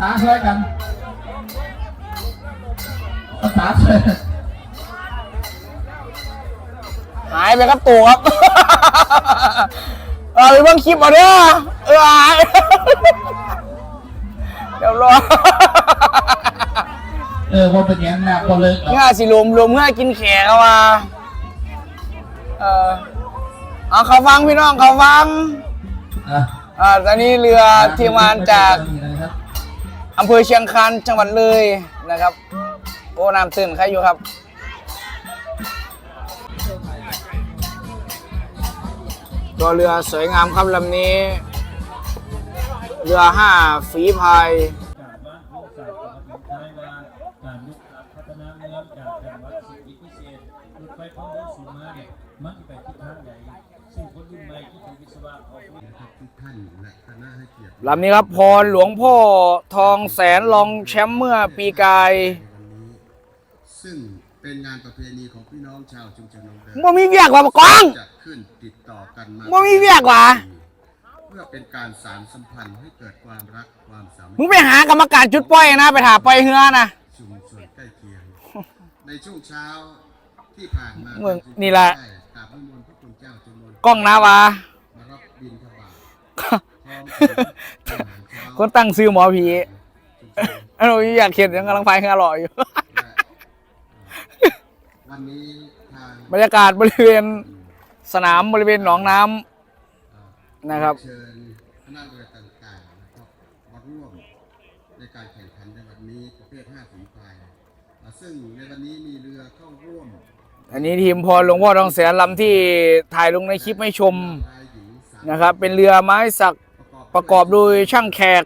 ษาเล้ยกันภาษาช่หายไปครับตัวครับเออไปเบิ่งคลิปมาเนี่ยเออเดี๋ยวรอเออว่าเป็นยังหนักก็เลยง่ายสิรวมรวมง่ายกินแขกว่ามาเออเอาเขาฟังพี่น้องเขาฟังอ่าตอนนี้เรือทีมงานจาก อำเภอเชียงคานจังหวัดเลยนะครับ โอ้น้ำตื่นใครอยู่ครับ ตัวเรือสวยงามครับลำนี้ เรือห้าฝีพายจากบ้านโคกสายกับเป็นท้ายว่าการลุกลับพัฒนาเมืองจากจังหวัดสิทธิพิเศษรถไฟความเร็วสูงมาเนี่ยมันไปทิศทางใดซึ่งคนรุ่นใหม่ที่ถึงวิศวะออกแบบทุกท่าน ละคณะให้เกียรติลำนี้ครับพรหลวงพ่อทองแสนรองแชมป์เมื่อปีกายในวันนี้ซึ่งเป็นงานประเพณีของพี่น้องชาวชุมชนหนองเดิมบ่มีเวียกว่าปะกองจัดขึ้นติดต่อกันมาบ่มีเวียกว่ะเพื่อเป็นการสานสัมพันธ์ให้เกิดความรักความสามัคมึงคีไปหากรรมการจุดป้อยนะไปถาปล่อยเฮือนะชุมชนใกล้เคียงในช่วงเช้าที่ผ่านมามึงนี่แหละ กล้องนาวามารับบิณฑบาตพร้อมกับอาหารเช้าคนตั้งซื้อหมอผีอันนี้อยากเขียนยังกำลังไฟเฮือรออยู่และวันนี้ทางบรรยากาศบริเวณสนามบริเวณหนองน้ำนะครับเชิญคณะเรือต่างๆนะครับมาร่วมในการแข่งขันในวันนี้ประเภท5ฝีพายอ่าซึ่งในวันนี้มีเรือเข้าร่วม อันนี้ทีมพรหลวงพ่อทองแสนลำที่ถ่ายลงในคลิปให้ชมนะครับ เป็นเรือไม้สักประกอบโดยช่างแขก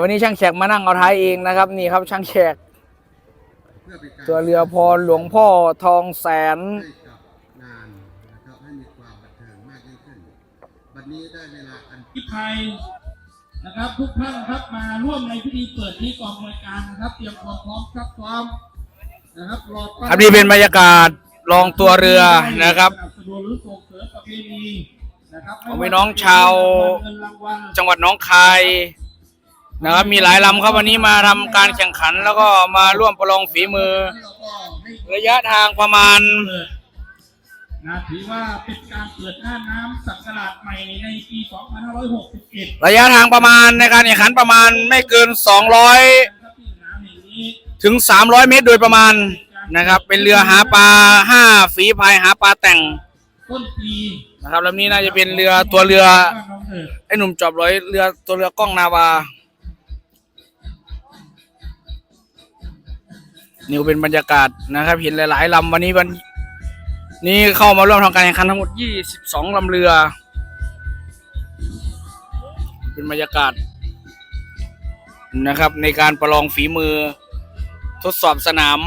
วันนี้ช่างแขกมานั่งเอาท้ายเองนะครับ นี่ครับช่างแขก ตัวเรือพรหลวงพ่อทองแสนนานนะครับให้มีความบันเทิงมากยิ่งขึ้นวันนี้ได้เวลาอันที่ไทยนะครับ ทุกท่านครับมาร่วมในพิธีเปิดนี้กองบริการนะครับ เตรียมความพร้อมครับรอ ครับนี่เป็นบรรยากาศลองตัวเรือนะครับสนับสนุนหรือส่งเสริมประเพณีนะครับของพี่น้องชาวเงินรางวัลจังหวัดหน้องคายนะครับมีหลายลำครับวันนี้มาทำการแข่งขัน แล้วก็มาร่วมประลองฝีมือแล้วก็ให้ระยะทางประมาณเปิดนะถือว่าเป็นการเปิดหน้าน้ำสักราชใหม่ในปี 2561 ระยะทางประมาณในการแข่งขันประมาณไม่เกิน 200 ครับที่สามแห่งนี้ถึง 300 เมตรโดยประมาณนะครับ เป็นเรือหาปลาห้าฝีพายหาปลาแต่งนะครับลำนี้น่าจะเป็นเรือตัวเรือไอ้หนุ่มจอบร้อยเรือตัวเรือกล้องนาวานี่เป็นบรรยากาศนะครับ เห็นหลาย ๆลำวันนี้วันนี้เข้ามาร่วมทำการแข่งขันทั้งหมด 22ลำเรือ เป็นบรรยากาศนะครับในการประลองฝีมือ ทดสอบสนาม